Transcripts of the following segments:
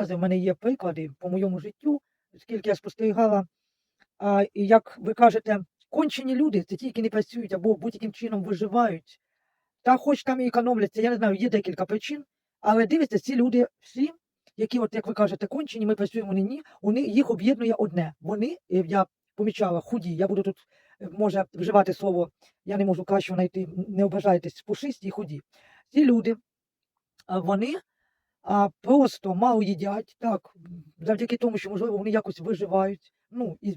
докази, в мене є приклади по моєму життю, скільки я спостерігала. А, і як ви кажете, кончені люди це ті, які не працюють або будь-яким чином виживають. Та хоч там і економляться, я не знаю, є декілька причин, але дивіться, ці люди всі, які, от як ви кажете, кончені, ми працюємо, вони ні, вони, їх об'єднує одне. Вони, я помічала, худі, я буду тут, е, може, вживати слово, я не можу кращого знайти, не ображайтесь, пушисті і худі. Ці люди, вони а, просто мало їдять, так, завдяки тому, що, можливо, вони якось виживають, ну, і,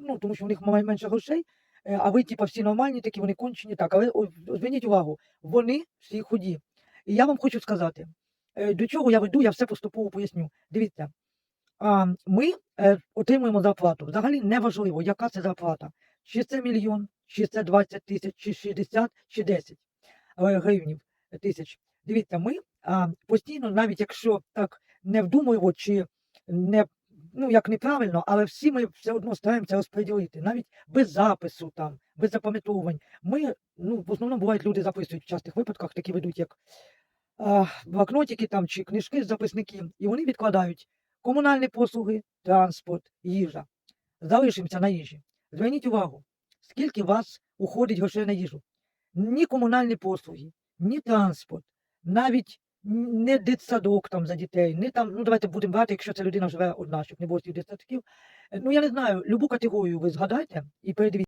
ну тому що у них має менше грошей, е, а ви, типа, всі нормальні, такі вони кончені, так, але зверніть увагу, вони всі худі. І я вам хочу сказати, е, до чого я веду, я все поступово поясню. Дивіться, ми е, отримуємо зарплату. Взагалі неважливо, яка це зарплата. Чи це мільйон, чи це 20 тисяч, чи 60, чи 10 е, гривнів тисяч. Дивіться, ми постійно, навіть якщо так не вдумуємо, чи не ну як неправильно, але всі ми все одно стараємося розподілити, навіть без запису, там, без запам'ятовувань. Ми, ну, в основному бувають люди записують в частих випадках, такі ведуть, як а, блокнотики там чи книжки з записників, і вони відкладають комунальні послуги, транспорт, їжа. Залишимося на їжі. Зверніть увагу, скільки вас уходить грошей на їжу. Ні комунальні послуги, ні транспорт, навіть не дитсадок там за дітей, не там, ну давайте будемо брати, якщо ця людина живе одна, щоб не було цих дитсадків. Е, Ну я не знаю, любу категорію ви згадайте і передивіться.